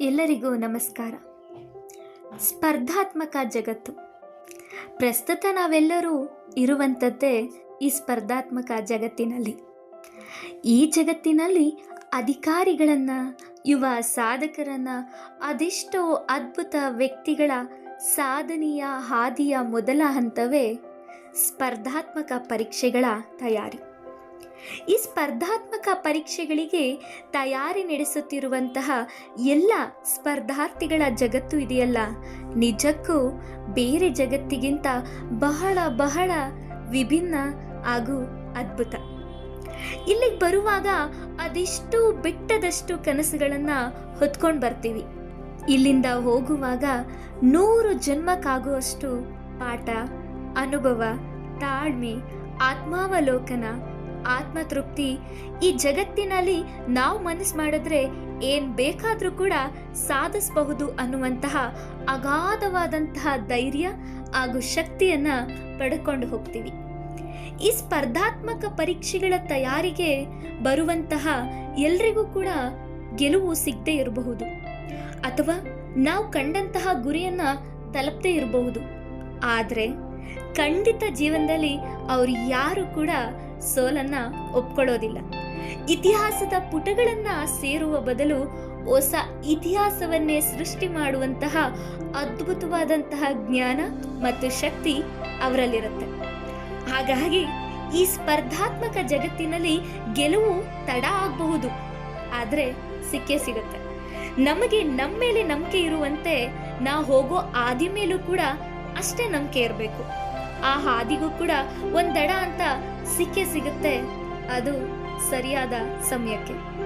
ಎಲ್ಲರಿಗೂ ನಮಸ್ಕಾರ. ಸ್ಪರ್ಧಾತ್ಮಕ ಜಗತ್ತು. ಪ್ರಸ್ತುತ ನಾವೆಲ್ಲರೂ ಇರುವಂಥದ್ದೇ ಈ ಸ್ಪರ್ಧಾತ್ಮಕ ಜಗತ್ತಿನಲ್ಲಿ. ಈ ಜಗತ್ತಿನಲ್ಲಿ ಅಧಿಕಾರಿಗಳನ್ನು, ಯುವ ಸಾಧಕರನ್ನು, ಅದೆಷ್ಟೋ ಅದ್ಭುತ ವ್ಯಕ್ತಿಗಳ ಸಾಧನೆಯ ಹಾದಿಯ ಮೊದಲ ಹಂತವೇ ಸ್ಪರ್ಧಾತ್ಮಕ ಪರೀಕ್ಷೆಗಳ ತಯಾರಿ. ಈ ಸ್ಪರ್ಧಾತ್ಮಕ ಪರೀಕ್ಷೆಗಳಿಗೆ ತಯಾರಿ ನಡೆಸುತ್ತಿರುವಂತಹ ಎಲ್ಲ ಸ್ಪರ್ಧಾರ್ಥಿಗಳ ಜಗತ್ತು ಇದೆಯಲ್ಲ. ನಿಜಕ್ಕೂ ಬೇರೆ ಜಗತ್ತಿಗಿಂತ ಬಹಳ ಬಹಳ ವಿಭಿನ್ನ ಹಾಗೂ ಅದ್ಭುತ. ಇಲ್ಲಿಗೆ ಬರುವಾಗ ಅದೆಷ್ಟು ಬೆಟ್ಟದಷ್ಟು ಕನಸುಗಳನ್ನು ಹೊತ್ಕೊಂಡು ಬರ್ತೀವಿ. ಇಲ್ಲಿಂದ ಹೋಗುವಾಗ ನೂರು ಜನ್ಮಕ್ಕಾಗುವಷ್ಟು ಪಾಠ, ಅನುಭವ, ತಾಳ್ಮೆ, ಆತ್ಮಾವಲೋಕನ ಆತ್ಮತೃಪ್ತಿ ಈ ಜಗತ್ತಿನಲ್ಲಿ ನಾವು ಮನಸ್ಸು ಮಾಡಿದ್ರೆ ಏನ್ ಬೇಕಾದರೂ ಕೂಡ ಸಾಧಿಸಬಹುದು ಅನ್ನುವಂತಹ ಅಗಾಧವಾದಂತಹ ಧೈರ್ಯ ಹಾಗೂ ಶಕ್ತಿಯನ್ನ ಪಡ್ಕೊಂಡು ಹೋಗ್ತೀವಿ. ಈ ಸ್ಪರ್ಧಾತ್ಮಕ ಪರೀಕ್ಷೆಗಳ ತಯಾರಿಗೆ ಬರುವಂತಹ ಎಲ್ರಿಗೂ ಕೂಡ ಗೆಲುವು ಸಿಗದೇ ಇರಬಹುದು. ಅಥವಾ ನಾವು ಕಂಡಂತಹ ಗುರಿಯನ್ನ ತಲುಪದೇ ಇರಬಹುದು. ಆದರೆ ಖಂಡಿತ ಜೀವನದಲ್ಲಿ ಅವರು ಯಾರು ಕೂಡ ಸೋಲನ್ನ ಒಪ್ಕೊಳ್ಳೋದಿಲ್ಲ. ಇತಿಹಾಸದ ಪುಟಗಳನ್ನ ಸೇರುವ ಬದಲು ಹೊಸ ಇತಿಹಾಸವನ್ನೇ ಸೃಷ್ಟಿ ಮಾಡುವಂತಹ ಅದ್ಭುತವಾದಂತಹ ಜ್ಞಾನ ಮತ್ತು ಶಕ್ತಿ ಅವರಲ್ಲಿರುತ್ತೆ. ಹಾಗಾಗಿ ಈ ಸ್ಪರ್ಧಾತ್ಮಕ ಜಗತ್ತಿನಲ್ಲಿ ಗೆಲುವು ತಡ ಆಗಬಹುದು. ಆದರೆ ಸಿಕ್ಕೇ ಸಿಗುತ್ತೆ. ನಮಗೆ ನಮ್ಮ ಮೇಲೆ ನಂಬಿಕೆ ಇರುವಂತೆ ನಾ ಹೋಗೋ ಆದಿ ಮೇಲೂ ಕೂಡ ಅಷ್ಟೇ ನಂಬಿಕೆ ಇರಬೇಕು. ಆ ಹಾದಿಗೂ ಕೂಡ ಒಂದಡ ದಡ ಅಂತ ಸಿಕ್ಕೇ ಸಿಗುತ್ತೆ. ಅದು ಸರಿಯಾದ ಸಮಯಕ್ಕೆ.